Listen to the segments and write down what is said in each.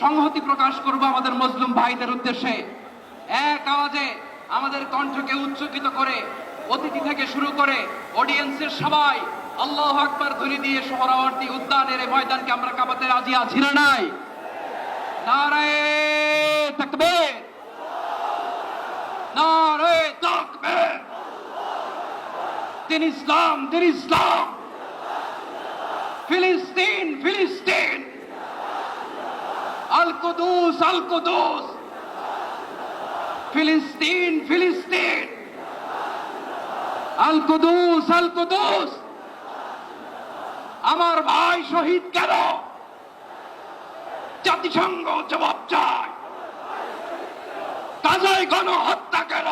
সংহতি প্রকাশ করব আমাদের মুসলিম ভাইদের উদ্দেশ্যে। এক আওয়াজে আমাদের কণ্ঠকে উচ্চকিত করে, অতিথি থেকে শুরু করে অডিয়েন্সের সবাই আল্লাহ আকবার ধ্বনি দিয়ে সোহরাওয়ার্দী উদ্যানের ময়দানকে আমরা কাঁপাতে রাজি আছি না নাই? ইসলাম। ফিলিস্তিন ফিলিস্তিন। কুদুস আল কুদুস ফিলিস্তিন। ফিলিস্তিন আল আমার ভাই শহীদ কেন? জাতিসংঘ জবাব চায়। কাজায় গণ হত্যা কেন?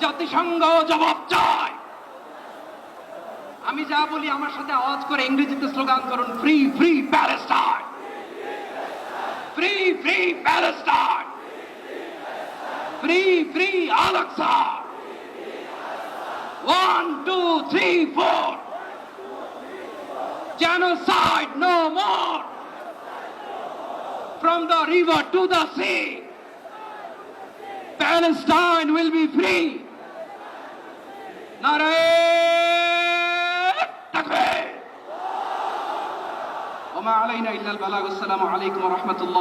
জাতিসংঘ জবাব চায়। আমি যা বলি আমার সাথে আওয়াজ করে ইংরেজিতে স্লোগান করুন free free Palestine free free Palestine free free Al Aqsa one two three four genocide no more from the river to the sea Palestine will be free নারায়ণ তাকবীর ওমা আলাইনা ইল্লাল বালাগ আসসালামু আলাইকুম ওয়া রাহমাতুল্লাহ